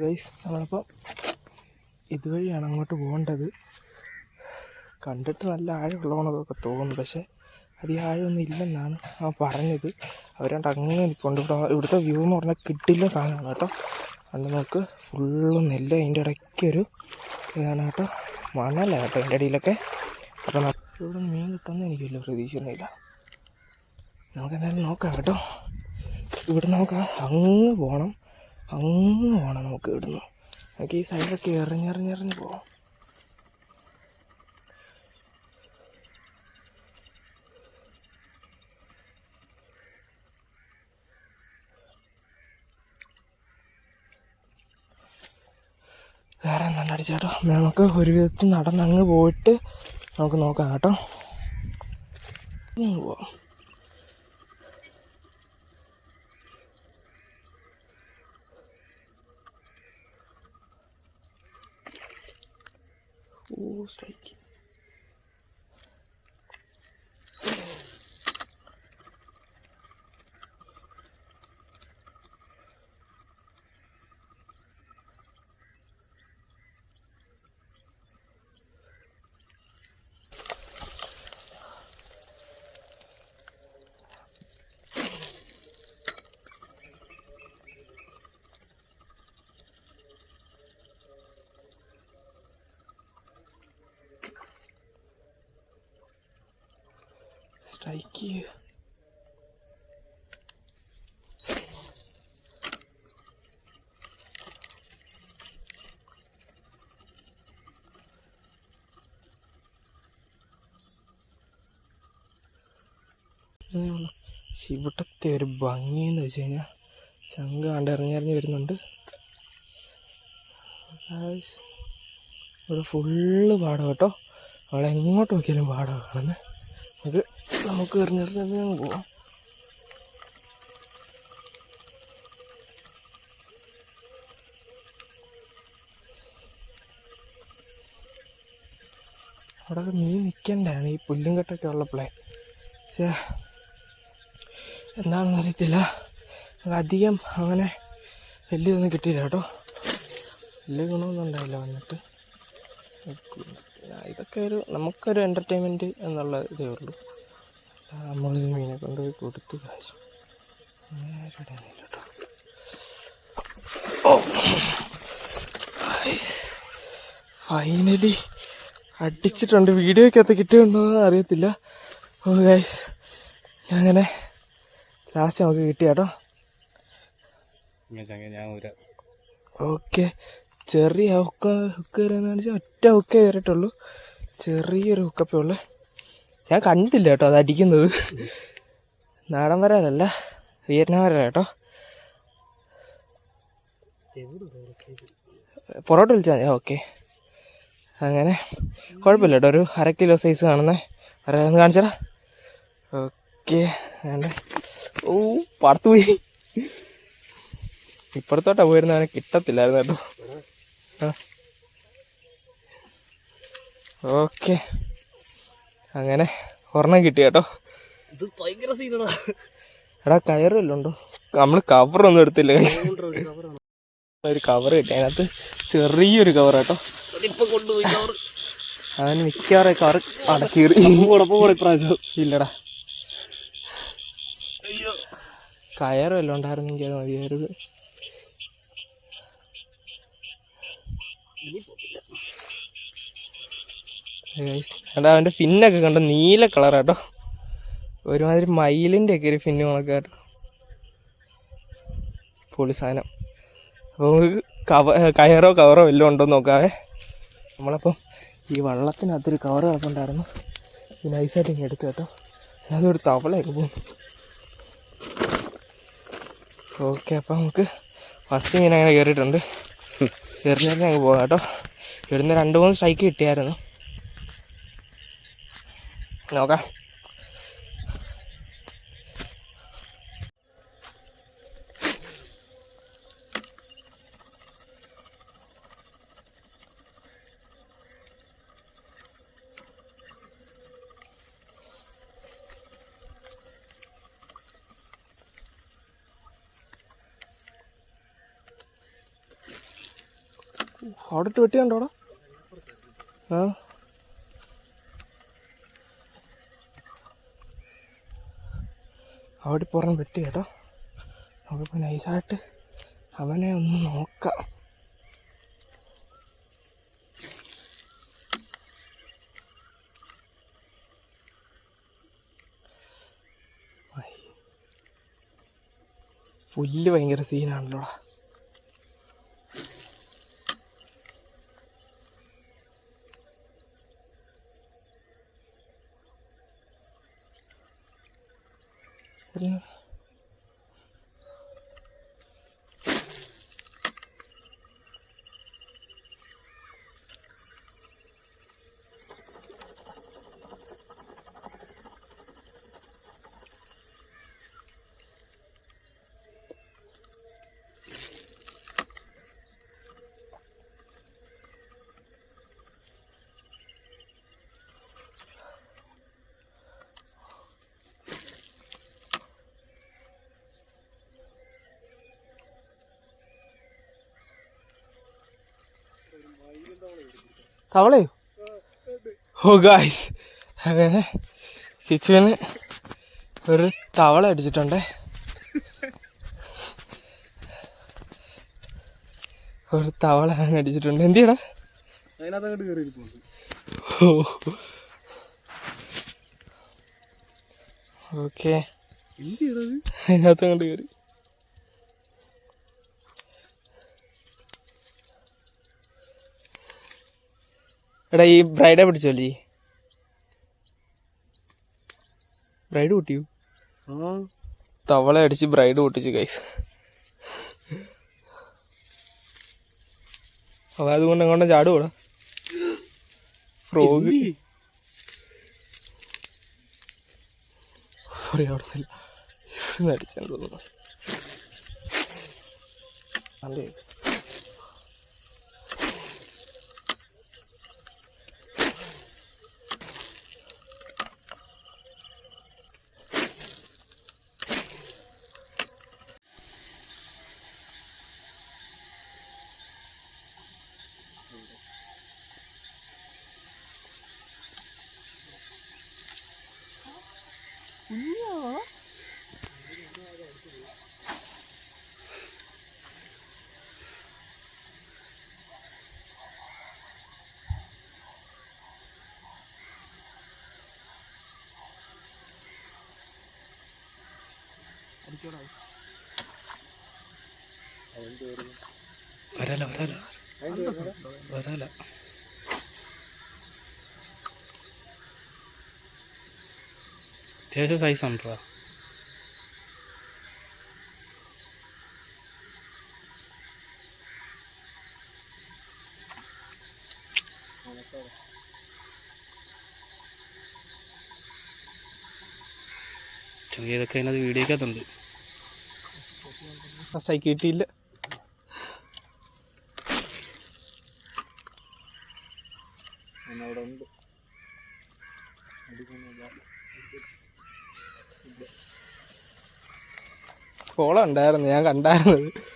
Guys നമ്മളപ്പോൾ ഇതുവഴിയാണ് അങ്ങോട്ട് പോകേണ്ടത്. കണ്ടിട്ട് നല്ല ആഴമുള്ളതാണെന്നൊക്കെ തോന്നുന്നു. പക്ഷേ അധികം ആഴമൊന്നും ഇല്ലെന്നാണ് ആ പറഞ്ഞത്. അവരാണ്ട് അങ്ങനെ നിൽപ്പുണ്ട്. ഇവിടെ ഇവിടുത്തെ വ്യൂ എന്ന് പറഞ്ഞാൽ കിട്ടില്ല സാധനമാണ് കേട്ടോ. അന്ന് നമുക്ക് ഫുള്ള് നെല്ല് അതിന്റെ ഇടയ്ക്കൊരു ഇതാണ് കേട്ടോ. മണല കേട്ടോ അതിന്റെ ഇടയിലൊക്കെ. അപ്പോൾ ന- ഇവിടെ മീൻ കിട്ടുമെന്ന് എനിക്ക് വലിയ പ്രതീക്ഷയൊന്നുമില്ല. നമുക്ക് എന്തായാലും നോക്കാം കേട്ടോ. ഇവിടെ നമുക്ക് അങ്ങ് പോകണം അങ്ങ് പോകണം നമുക്ക് ഇവിടുന്ന്. നമുക്ക് ഈ സൈഡൊക്കെ എറിഞ്ഞെറിഞ്ഞെറിഞ്ഞ് പോകാം വേറെ നല്ല അടിച്ചേട്ടോ നമുക്ക് ഒരു വിധത്തിൽ നടന്നങ്ങ് പോയിട്ട് നമുക്ക് നോക്കാം കേട്ടോ. പോവാം. Oh strike you. ഇവിടുത്തെ ഒരു ഭംഗി എന്ന് വെച്ച് കഴിഞ്ഞാൽ ചങ്ക കണ്ട് ഇറങ്ങിയിറങ്ങി വരുന്നുണ്ട് ഇവിടെ ഫുള്ള് പാടം കേട്ടോ. അവിടെ എങ്ങോട്ട് നോക്കിയാലും പാടം കാണുന്നത് നമുക്ക് നമുക്ക് എറിഞ്ഞെറിഞ്ഞ് പോവാം. അവിടെ മീൻ നിൽക്കണ്ടാണ് ഈ പുല്ലും കെട്ടൊക്കെ ഉള്ളപ്പോഴേ പക്ഷേ എന്താണെന്ന് അറിയത്തില്ല. അധികം അങ്ങനെ വലിയതൊന്നും കിട്ടിയില്ല കേട്ടോ. വലിയ ഗുണമൊന്നും ഉണ്ടായില്ല വന്നിട്ട്. ഇതൊക്കെ ഒരു നമുക്കൊരു എന്റർടൈൻമെന്റ് എന്നുള്ള ഇതേ ഉള്ളൂ. നമ്മൾ മീനെ കൊണ്ട് കൊടുത്ത് കാശ്. കേട്ടോ ഫൈനലി അടിച്ചിട്ടുണ്ട്. വീഡിയോയ്ക്കകത്ത് കിട്ടിയിട്ടുണ്ടോ എന്ന് അറിയത്തില്ല. ഓ ഗൈസ് അങ്ങനെ ലാസ്റ്റ് നമുക്ക് കിട്ടിയാട്ടോ ഓക്കെ ചെറിയ ഹുക്ക ഹുക്ക് കയറിയെന്ന് കാണിച്ചാൽ ഒറ്റ ഹുക്കേ കയറിയിട്ടുള്ളൂ. ചെറിയൊരു ഹുക്കപ്പേ ഉള്ളു. ഞാൻ കണ്ടില്ല കേട്ടോ അത് അടിക്കുന്നത്. നാടൻ വരാനല്ല വിയറ്റ്നാം വരാല കേട്ടോ. പൊറോട്ട വിളിച്ചാൽ മതി. ഓക്കെ. അങ്ങനെ. കുഴപ്പമില്ല കേട്ടോ. ഒരു അര കിലോ സൈസ് കാണുന്നേ. അര ഒന്ന് കാണിച്ചടാ. ഓക്കെ. വേണ്ട. ഓ പറത്തു പോയി ഇപ്പുറത്തോട്ടാണ് പോയിരുന്നവനെ കിട്ടത്തില്ലായിരുന്നു കേട്ടോ. ഓക്കെ. അങ്ങനെ ഒരെണ്ണം കിട്ടി കേട്ടോ. ഇത് ഭയങ്കര സീനടാ എടാ കയറുമല്ലോ ഉണ്ടോ നമ്മൾ കവറൊന്നും എടുത്തില്ല. ഒരു കവർ കിട്ടി. അതിനകത്ത് ചെറിയൊരു കവർ കേട്ടോ. അതിന് മിക്കവാറും കവർ അടക്കീറി. പ്രാവശ്യം. ഇപ്രാവശ്യം ഇല്ലടാ കയറ് വല്ലതും ഉണ്ടായിരുന്നെങ്കിൽ അത് മതിയായിരുന്നു. എടാ അവന്റെ ഫിന്നൊക്കെ കണ്ട? നീല കളറാട്ടോ ഒരുമാതിരി മയിലിന്റെ ഒക്കെ ഒരു ഫിന്ന് കണക്ക് കേട്ടോ പൊളി സാധനം. അപ്പോൾ കവ കയറോ കവറോ വല്ലതും ഉണ്ടോ നോക്കാവേ. നമ്മളപ്പം ഈ വള്ളത്തിനകത്തൊരു കവർ കിടപ്പുണ്ടായിരുന്നു. നൈസായിട്ട് ഇങ്ങനെ എടുത്ത് കേട്ടോ. അതൊരു തവളയൊക്കെ പോകുന്നു ഓക്കെ അപ്പം നമുക്ക് ഫസ്റ്റ് ഇങ്ങനെ അങ്ങനെ കയറിയിട്ടുണ്ട്. എറിഞ്ഞെറിഞ്ഞ് അങ്ങ് പോകാം കേട്ടോ. ഇവിടുന്ന് രണ്ട് മൂന്ന് സ്ട്രൈക്ക് കിട്ടിയായിരുന്നു. നോക്കാം. അവിടെ ഇട്ട് വെട്ടി കണ്ടോടാ. ആ. അവിടെ പുറം വെട്ടി കേട്ടോ. നമുക്കിപ്പോൾ നൈസായിട്ട് അവനെ ഒന്ന് നോക്കാം. പുല്ല് ഭയങ്കര സീനാണല്ലോടാ ഒരു തവളയോ ഓ ഗായ്സ് അങ്ങനെ കിച്ചന് ഒരു തവള അടിച്ചിട്ടുണ്ട്. ഒരു തവള അങ്ങനെ അടിച്ചിട്ടുണ്ട്. എന്തിയടാ ചെയ്യണം? അങ്ങോട്ട് കയറി ഇരിപ്പുണ്ട് ഓക്കെ. എന്തിയടത് അതിനകത്ത് അങ്ങോട്ട് കയറി എടാ ഈ ബ്രൈഡെ പിടിച്ചോല്ലേ ബ്രൈഡ് പൊട്ടിയോ തവള അടിച്ച് ബ്രൈഡ് പൊട്ടിച്ച് കൈ. അതായത് കൊണ്ട് എങ്ങോട്ടും ചാടുകൂടാ ഫ്രോഗ്? സോറി അവിടെ അടിച്ചു അടിച്ചാൽ തോന്നുന്നു. അല്ലേ വരാല. വരാല. വരാല. അത്യാവശ്യം സൈസ് ഉണ്ടോ? ചെറിയ ഇതൊക്കെ അതിനകത്ത് വീഡിയോക്കകത്തുണ്ട്. ഫസ്റ്റ് കിട്ടിയില്ല. കോളം ഉണ്ടായിരുന്നു ഞാൻ കണ്ടായിരുന്നത്.